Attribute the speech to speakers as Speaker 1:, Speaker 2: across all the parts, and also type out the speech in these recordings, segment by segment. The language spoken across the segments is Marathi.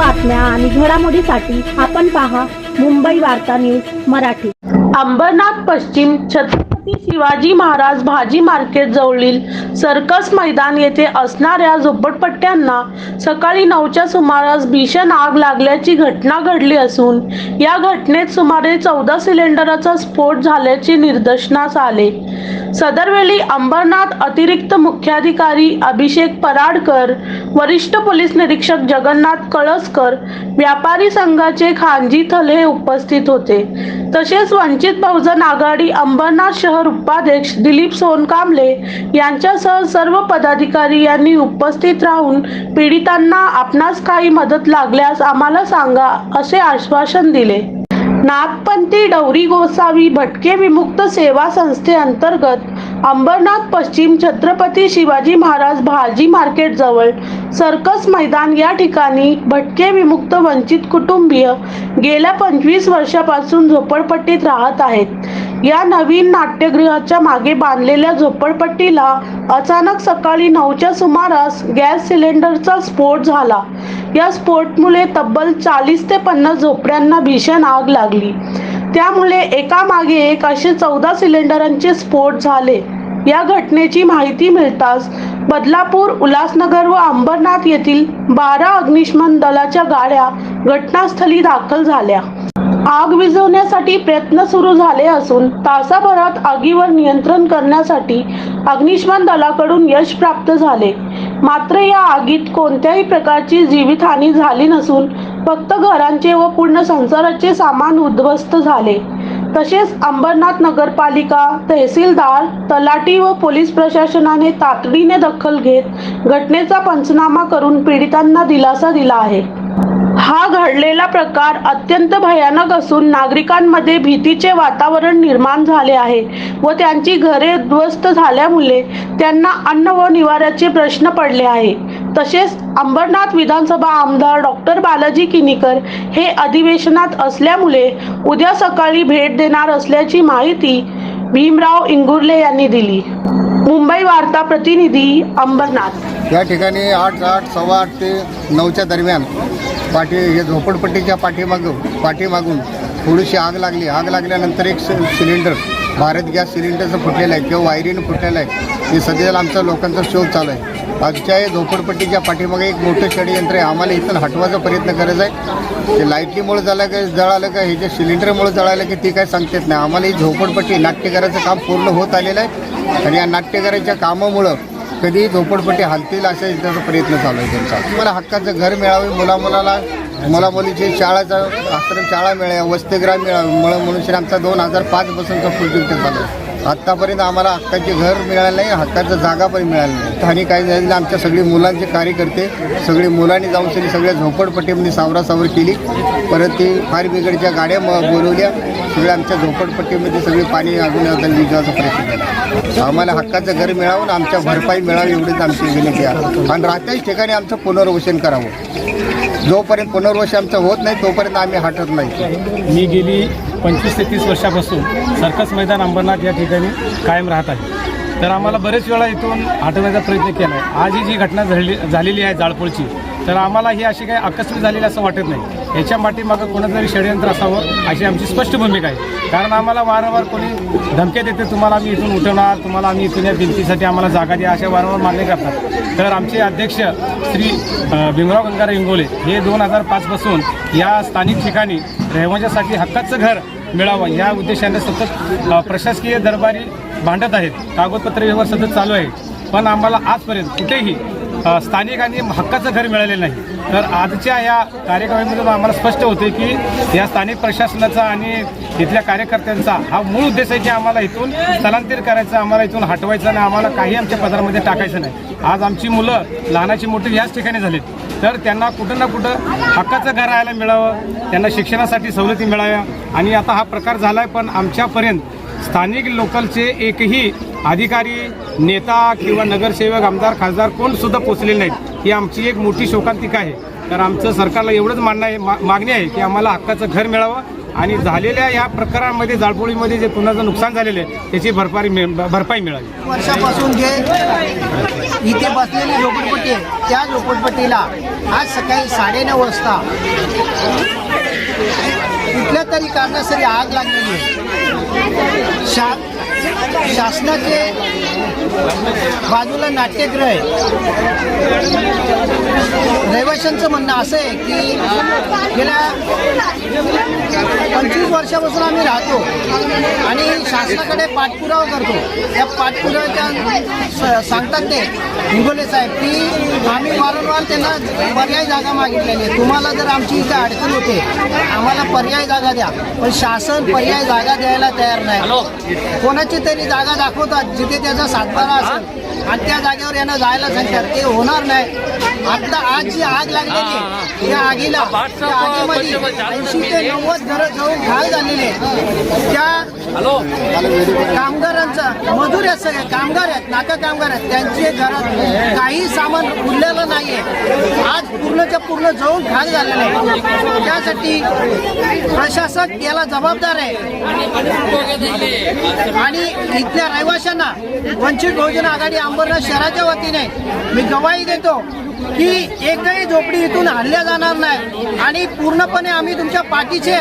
Speaker 1: बातम्या आणि घडामोडीसाठी आपण पहा मुंबई वार्ता न्यूज मराठी.
Speaker 2: अंबरनाथ पश्चिम छत्रपती शिवाजी महाराज भाजी मार्केट जवळील सर्कस मैदान येथे असणाऱ्या झोपडपट्ट्यांना सकाळी नऊच्या सुमारास भीषण आग लागल्याची घटना घडली असून या घटनेत सुमारे चौदा सिलेंडरचा स्फोट झाल्याचे निदर्शनास आले. सदरवेळी अंबरनाथ अतिरिक्त मुख्याधिकारी अभिषेक पराडकर वरिष्ठ पोलीस निरीक्षक जगन्नाथ कळसकर व्यापारी संघाचे खानजी थल हे उपस्थित होते. तसेच वंचित बहुजन आघाडी अंबरनाथ शहर उपाध्यक्ष दिलीप सोनकांबले यांच्यासह सर्व पदाधिकारी यांनी उपस्थित राहून पीडितांना आपणास काही मदत लागल्यास आम्हाला सांगा असे आश्वासन दिले. नागपंथी डौरी गोसावी भटके विमुक्त सेवा संस्थेअंतर्गत अंबरनाथ पश्चिम छत्रपती शिवाजी महाराज भाजी मार्केट जवळ सर्कस मैदान या ठिकाणी भटके विमुक्त वंचित कुटुंबीय गेल्या पंचवीस वर्षापासून झोपडपट्टीत राहत आहेत. या नवीन नाट्यगृहाच्या मागे बांधलेल्या झोपडपट्टीला अचानक सकाळी नऊच्या सुमारास गॅस सिलेंडरचा स्फोट झाला. या स्फोटमुळे तब्बल चाळीस ते पन्नास झोपड्यांना भीषण आग लागली. त्यामुळे एका मागे एक असे चौदा सिलेंडरांचे स्फोट झाले. या घटनेची माहिती मिळताच बदलापूर उल्हासनगर व अंबरनाथ येथील बारा अग्निशमन दलाच्या गाड्या घटनास्थळी दाखल झाल्या. आग विझवण्यासाठी प्रयत्न सुरू झाले असून तासाभरात आगीवर नियंत्रण करण्यासाठी अग्निशमन दलाकडून यश प्राप्त झाले. मात्र या आगीत कोणत्याही प्रकारची जीवितहानी झाली नसून फक्त घरांचे व पूर्ण संसाराचे सामान उद्ध्वस्त झाले. तसेच अंबरनाथ नगरपालिका तहसीलदार तलाटी व पोलीस प्रशासनाने तातडीने दखल घेत घटनेचा पंचनामा करून पीडितांना दिलासा दिला आहे. हा घडलेला प्रकार अत्यंत भयानक असून नागरिकांमध्ये भीतीचे वातावरण निर्माण झाले आहे व त्यांची घरे उद्ध्वस्त झाल्यामुळे त्यांना अन्न व निवाऱ्याचे प्रश्न पडले आहे. तसेच अंबरनाथ विधानसभा आमदार डॉक्टर बालाजी किनीकर हे अधिवेशनात असल्यामुळे उद्या सकाळी भेट देणार असल्याची माहिती भीमराव इंगुर्ले यांनी दिली. मुंबई वार्ता प्रतिनिधी अंबरनाथ.
Speaker 3: या ठिकाणी आठ आठ सव्वा आठ ते नऊच्या दरम्यान पाठी हे झोपडपट्टीच्या पाठीमाग पाठीमागून थोडीशी आग लागली. आग लागल्यानंतर एक सि सिलेंडर भारत गॅस सिलेंडरचं फुटलेलं आहे किंवा वायरीनं फुटलेलं आहे. हे सध्याला आमचा लोकांचा शोध चालू आहे. आजच्या या झोपडपट्टीच्या पाठीमागे एक मोठं षडयंत्र आहे. आम्हाला इथून हटवायचा प्रयत्न करायचा आहे. ते लाईटलीमुळे झालं का जळालं का हे जे सिलेंडरमुळे जळालं की ते काय सांगता येत नाही. आम्हाला ही झोपडपट्टी नाट्यकाराचं काम पूर्ण होत आलेलं आहे. आणि या नाट्यकाराच्या कामामुळं कधीही झोपडपट्टी हालतील असा त्याचा प्रयत्न चालू आहे त्यांचा. मला हक्काचं घर मिळावे मुलामुलाला मुला मुलीची शाळाचा आश्रम शाळा मिळाल्या वसतिगृह मिळावी मनुष्य आमचा दोन हजार पाचपासूनचा प्रोजेक्ट चालू आहे. आत्तापर्यंत आम्हाला हक्काचे घर मिळालं नाही हक्काचं जागा पण मिळाली नाही. स्थानिक काय झालं आमच्या सगळी मुलांचे कार्यकर्ते सगळी मुलांनी जाऊन सगळी सगळ्या झोपडपट्टीमध्ये सावरासावर केली. परत ती फायर ब्रिगेडच्या गाड्या म बोलवल्या. सगळ्या आमच्या झोपडपट्टीमध्ये सगळे पाणी अजून विजयाचा प्रयत्न केला आम्हाला हक्काचं घर मिळावं आणि आमच्या भरपाई मिळावी एवढीच आमची विनंती आहे. आणि राहत्याच ठिकाणी आमचं पुनर्वसन करावं. जोपर्यंत पुनर्वश आमचं होत नाही तोपर्यंत आम्ही हटत नाही.
Speaker 4: मी गेली पंचवीस ते तीस वर्षापासून सर्कस मैदान अंबरनाथ या ठिकाणी कायम राहत आहे. तर आम्हाला बरेच वेळा इथून हटवण्याचा प्रयत्न केला आहे. आज ही जी घटना झाली झालेली आहे जाळपोळची तर आम्हाला ही अशी काही आकस्मिक झालेली असं वाटत नाही. याच्या पाठीमागं कोणाचं तरी षडयंत्र असावं अशी आमची स्पष्ट भूमिका आहे. कारण आम्हाला वारंवार कोणी धमक्या देते तुम्हाला आम्ही इथून उठवणार तुम्हाला आम्ही इथून या भिंतीसाठी आम्हाला जागा द्या अशा वारंवार मागणी करतात. तर आमचे अध्यक्ष श्री भीमराव गंगाराम इंगोले हे दोन हजार पाचपासून या स्थानिक ठिकाणी रहिवाशासाठी हक्काचं घर मिळावं या उद्देशाने सतत प्रशासकीय दरबारी भांडत आहेत. कागदपत्र व्यवहार सतत चालू आहे. पण आम्हाला आजपर्यंत कुठेही स्थानिकांनी स्थानिक आणि हक्काचं घर मिळालेलं नाही. तर आजच्या या कार्यक्रमामधून आम्हाला स्पष्ट होते की या स्थानिक प्रशासनाचा आणि इथल्या कार्यकर्त्यांचा हा मूळ उद्देश आहे की आम्हाला इथून स्थलांतर करायचं आम्हाला इथून हटवायचं आणि आम्हाला काही आमच्या पदार्मध्ये टाकायचं नाही. आज आमची मुलं लहानाची मोठी याच ठिकाणी झालीत. तर त्यांना कुठं ना कुठं हक्काचं घर राहायला मिळावं त्यांना शिक्षणासाठी सवलती मिळाव्या आणि आता हा प्रकार झाला आहे पण आमच्यापर्यंत स्थानिक लोकलचे एकही अधिकारी नेता किंवा नगरसेवक आमदार खासदार कोणसुद्धा पोचले पोचलेले नाहीत. ही आमची एक मोठी शोकांतिका आहे. तर आमचं सरकारला एवढंच मागणं आहे मा- मागणी आहे की आम्हाला हक्काचं घर मिळावं आणि झालेल्या या प्रकारामध्ये जाळपोळीमध्ये जे कुणाचं नुकसान झालेलं आहे त्याची भरपाई भरपाई मिळाली
Speaker 5: वर्षापासून जे
Speaker 6: इथे बसलेली झोपडपट्टी आहे त्या झोपडपट्टीला आज सकाळी साडेनऊ वाजता कुठल्या तरी कारणासरी आग लागलेली आहे. সাত शासनाचे बाजूला नाट्यगृह आहे रहिवाशांचं म्हणणं असं आहे की गेल्या पंचवीस वर्षापासून आम्ही राहतो आणि शासनाकडे पाठपुरावा करतो. त्या पाठपुराव्याच्या सांगतात ते हिंगोले साहेब की आम्ही वारंवार त्यांना पर्याय जागा मागितलेली आहे. तुम्हाला जर आमची इथे अडचण होते आम्हाला पर्याय जागा द्या. पण शासन पर्याय जागा द्यायला तयार नाही. कोणाची तरी जागा दाखवतात जिथे त्याचा सातबारा असेल आणि त्या जागेवर यांना जायला सांगतात ते होणार नाही आता आज जी आग लागलेली आहे, या आगीला त्या आगीमध्ये ऐंशी ते नव्वद घरं जळून खाल झालेले आहेत. त्या कामगारांचा मजूर आहेत सगळे कामगार आहेत नाका कामगार आहेत त्यांचे घरात काही सामान उरलेलं नाहीये आज पूर्णच्या पूर्ण जळून खाल झालेलं आहे त्यासाठी प्रशासक याला जबाबदार आहे आणि इथल्या रहिवाशांना वंचित बहुजन आघाडी अंबरनाथ शहराच्या वतीने मी गवाही देतो. की एकही झोपडी इथून हल्ल्या जाणार नाही. आणि पूर्णपणे आम्ही तुमच्या पाठीचे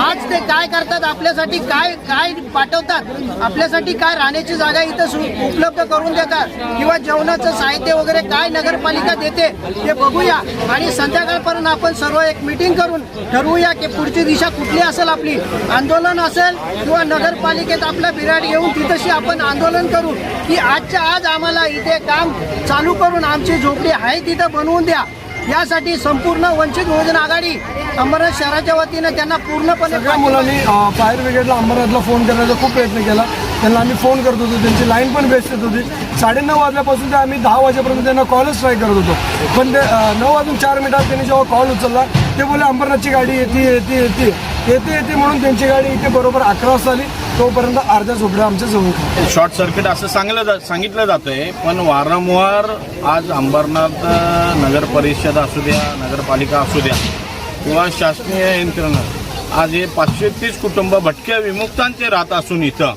Speaker 6: आज ते काय करतात आपल्यासाठी काय काय पाठवतात आपल्यासाठी काय राहण्याची जागा इथं सु- उपलब्ध करून देतात किंवा जेवणाचं साहित्य वगैरे काय नगरपालिका देते ते बघूया. आणि संध्याकाळपर्यंत आपण सर्व एक मिटिंग करून ठरवूया की पुढची दिशा कुठली असेल आपली. आंदोलन असेल किंवा नगरपालिकेत आपला बिराड येऊन तिथंशी आपण आंदोलन करू की आजच्या आज आम्हाला इथे काम चालू करून आमची झोपडी आहे तिथं बनवून द्या. यासाठी संपूर्ण वंचित बहुजन आघाडी अंबरनाथ शहराच्या वतीनं त्यांना पूर्णपणे
Speaker 7: सगळ्या मुलांनी फायर ब्रिगेडला अंबरनाथला फोन करण्याचा खूप प्रयत्न केला. त्यांना आम्ही फोन करत होतो त्यांची लाईन पण बेस्ट येत होती. साडेनऊ वाजल्यापासून ते आम्ही दहा वाजेपर्यंत त्यांना कॉलच ट्राय करत होतो. पण ते नऊ वाजून चार मिनिटात त्यांनी जेव्हा कॉल उचलला ते बोलले अंबरनाथची गाडी येते येते येते. येते येते म्हणून त्यांची गाडी इथे बरोबर अकरा वाजता आली. तोपर्यंत अर्ध्या झोपड्या आमच्या जवळ
Speaker 8: शॉर्ट सर्किट असं सांगलं जा सांगितलं जातंय पण वारंवार आज अंबरनाथ नगर परिषद असू द्या नगरपालिका असू द्या किंवा शासकीय यंत्रणा आज हे पाचशे तीस कुटुंब भटक्या विमुक्तांचे राहत असून इथं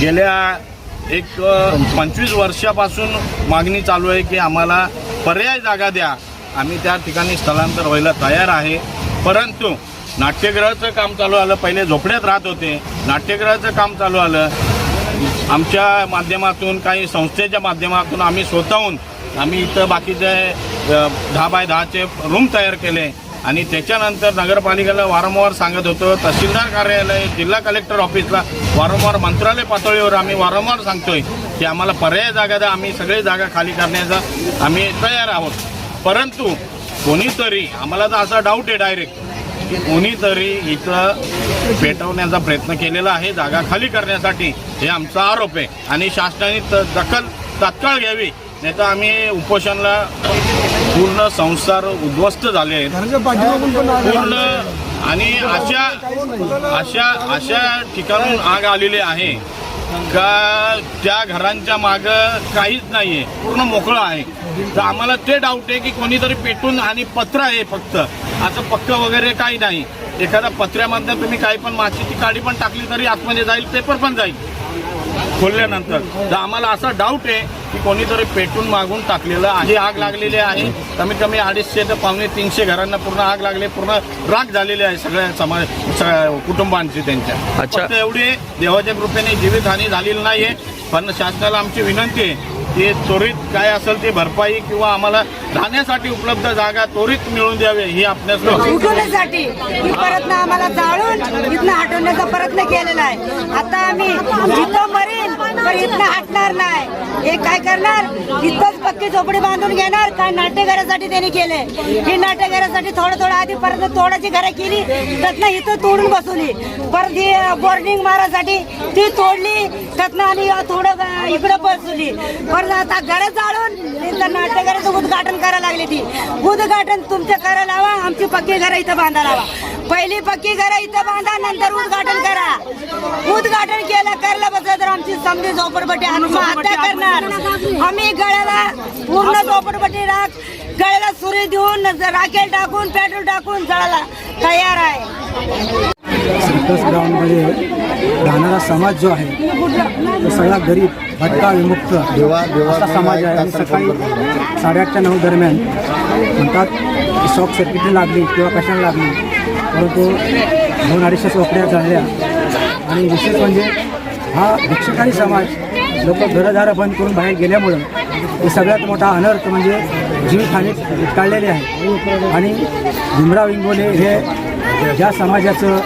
Speaker 8: गेल्या एक पंचवीस वर्षापासून मागणी चालू आहे की आम्हाला पर्याय जागा द्या. आम्ही त्या ठिकाणी स्थलांतर व्हायला तयार आहे. परंतु नाट्यगृहाचं काम चालू आलं पहिले झोपड्यात राहत होते. नाट्यगृहाचं काम चालू आलं. आमच्या माध्यमातून काही संस्थेच्या माध्यमातून आम्ही स्वतःहून आम्ही इथं बाकीचे दहा बाय दहाचे रूम तयार केले. आणि त्याच्यानंतर नगरपालिकेला वारंवार सांगत होतो तहसीलदार कार्यालय जिल्हा कलेक्टर ऑफिसला वारंवार मंत्रालय पातळीवर आम्ही वारंवार सांगतोय की आम्हाला पर्याय जागा द्या आम्ही सगळी जागा खाली करण्याचा आम्ही तयार आहोत. परंतु कोणीतरी आम्हाला तर असा डाऊट आहे डायरेक्ट की कोणीतरी इथं पेटवण्याचा प्रयत्न केलेला आहे जागा खाली करण्यासाठी. हे आमचा आरोप आहे. आणि शासनाने दखल तात्काळ घ्यावी. नाही तर आम्ही उपोषणला पूर्ण संसार उद्ध्वस्त झाले आहेत. पूर्ण. आणि अशा अशा अशा ठिकाणून आग आलेली आहे का त्या घरांच्या माग काहीच नाहीये. पूर्ण मोकळं आहे. तर आम्हाला ते डाऊट आहे की कोणीतरी पेटून आणि पत्र आहे फक्त. असं पक्क वगैरे काही नाही. एखाद्या पत्र्यामधनं तुम्ही काही पण माशीची काडी पण टाकली तरी आतमध्ये जाईल पेपर पण जाईल. खोलल्यानंतर. तर आम्हाला असा डाऊट आहे की कोणीतरी पेटून मागून टाकलेलं आहे आग लागलेली आहे. कमीत कमी अडीचशे ते पावणे तीनशे घरांना पूर्ण आग लागली पूर्ण राग झालेली आहे सगळ्या समाज सगळ्या कुटुंबांची त्यांच्या. फक्त एवढी देवाच्या कृपेने जीवितहानी झालेली नाहीये. पण शासनाला आमची विनंती आहे की त्वरित काय असेल ते भरपाई किंवा आम्हाला राहण्यासाठी उपलब्ध जागा त्वरित मिळवून द्यावी ही आपल्यास
Speaker 9: उठवण्यासाठी परत ना आम्हाला जाळून इथनं हटवण्याचा प्रयत्न केलेला आहे. आता आम्ही जिथं मरेन पण इथनं हटणार नाही. हे काय करणार? इथंच पक्की झोपडी बांधून घेणार. काय नाट्यघरासाठी त्यांनी केले. ही नाट्यघरासाठी थोडं थोडं आधी परत तोडाची घरं केली. त्यातनं इथं तोडून बसवली. परत ही बोर्डिंग मारासाठी ती तोडली. त्यातनं आणि थोडं इकडं बसवली. परत आता घरं जाळून इथं नाट्यघराचं उद्घाटन करायला लागली ती. उद्घाटन तुमचं करा लावा. आमची पक्की घरं इथं बांधा लावा. पहिली पक्की घरं इथं बांधा नंतर उद्घाटन करा. उद्घाटन केलं करायला बसलं तर आमची समजी झोपडपट्टी आत्महत्या करणार. आम्ही गळ्याला पूर्ण झोपडपट्टी राख गळ्याला सुरी देऊन राखेल टाकून पेट्रोल टाकून जळायला तयार आहे.
Speaker 7: सर्कस ग्राउंडमध्ये
Speaker 5: राहणारा समाज जो आहे तो सगळा गरीब भटका विमुक्त असा समाज आहे. आणि सकाळी साडेआठच्या नऊ दरम्यान म्हणतात शॉक सर्किटने लागली किंवा कशाने लागली परंतु दोन अडीचशे चोपड्या जळल्या आणि विशेष म्हणजे हा भिक्षुकानी समाज लोक घरंदारं बंद करून बाहेर गेल्यामुळं हे सगळ्यात मोठा अनर्थ म्हणजे जीवितहानी टाळलेली आहे. आणि भीमराव इंगोले हे ज्या समाजाचं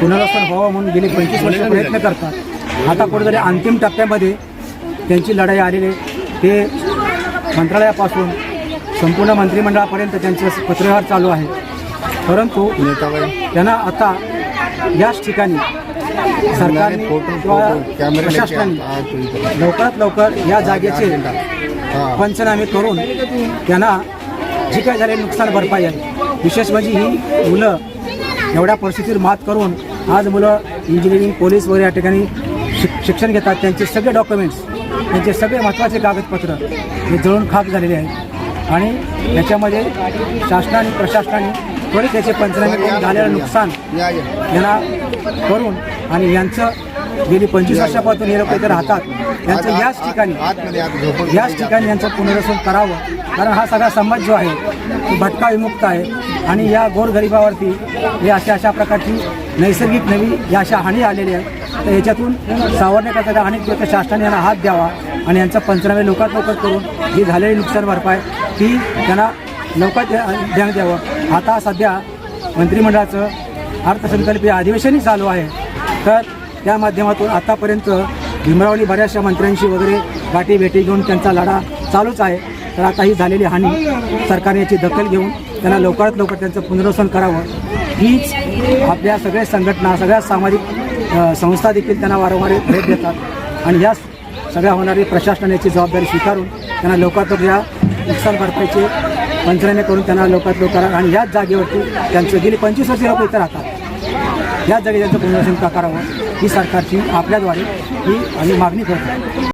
Speaker 5: पुनर्वसन व्हावं म्हणून गेली पंचवीस वर्ष प्रयत्न करतात आता कुठेतरी अंतिम टप्प्यामध्ये त्यांची लढाई आलेली आहे. ते मंत्रालयापासून संपूर्ण मंत्रिमंडळापर्यंत त्यांचं पत्रव्यवहार चालू आहे. परंतु त्यांना आता याच ठिकाणी सरकारने किंवा प्रशासनाने लवकरात लवकर या जागेचे पंचनामे करून त्यांना जी काय झालेली नुकसान भरपाई आहे. विशेष म्हणजे ही मुलं एवढ्या परिस्थितीवर मात करून आज मुलं इंजिनिअरिंग पोलीस वगैरे या ठिकाणी शिक शिक्षण घेतात. त्यांचे सगळे डॉक्युमेंट्स त्यांचे सगळे महत्त्वाचे कागदपत्र हे जळून खाक झालेले आहेत. आणि याच्यामध्ये शासनाने प्रशासनाने त्वरित त्याचे पंचनामे झालेलं नुकसान. यांना करून आणि यांचं गेली पंचवीस वर्षापासून हे लोक इथे राहतात. यांचं याच ठिकाणी याच ठिकाणी यांचं पुनर्वसन करावं. कारण हा सगळा समाज जो आहे तो भटका विमुक्त आहे. आणि या गोरगरिबावरती हे अशा अशा प्रकारची नैसर्गिक नवी या अशा हानी आलेल्या आहेत तर याच्यातून सावरण्याकरता अनेक लोक शासनाने यांना हात द्यावा आणि यांचा पंचनामे लवकरात लवकर करून जी झालेली नुकसान भरपाई ती त्यांना लवकर देण्यात द्यावं. आता सध्या मंत्रिमंडळाचं अर्थसंकल्पीय अधिवेशनही चालू आहे. तर त्या माध्यमातून आतापर्यंत भीमरावली बऱ्याचशा मंत्र्यांशी वगैरे गाठी भेटी घेऊन त्यांचा लढा चालूच आहे. तर आता ही झालेली हानी सरकारने याची दखल घेऊन त्यांना लवकरात लवकर त्यांचं पुनर्वसन करावं. हीच आपल्या सगळ्या संघटना सगळ्या सामाजिक संस्था देखील त्यांना वारंवार भेट देतात. आणि या सगळ्या होणारी प्रशासनाची जबाबदारी स्वीकारून त्यांना लवकरात लवकर या नुकसान भरपाईचे पंचनामे करून त्यांना लवकरात लवकर आणि याच जागेवरती त्यांचं गेली पंचवीस वर्षे लोक इथं राहतात. या जागी त्यांचं पुनर्वसन करावं ही सरकारची आपल्याद्वारे ही आम्ही मागणी करतो.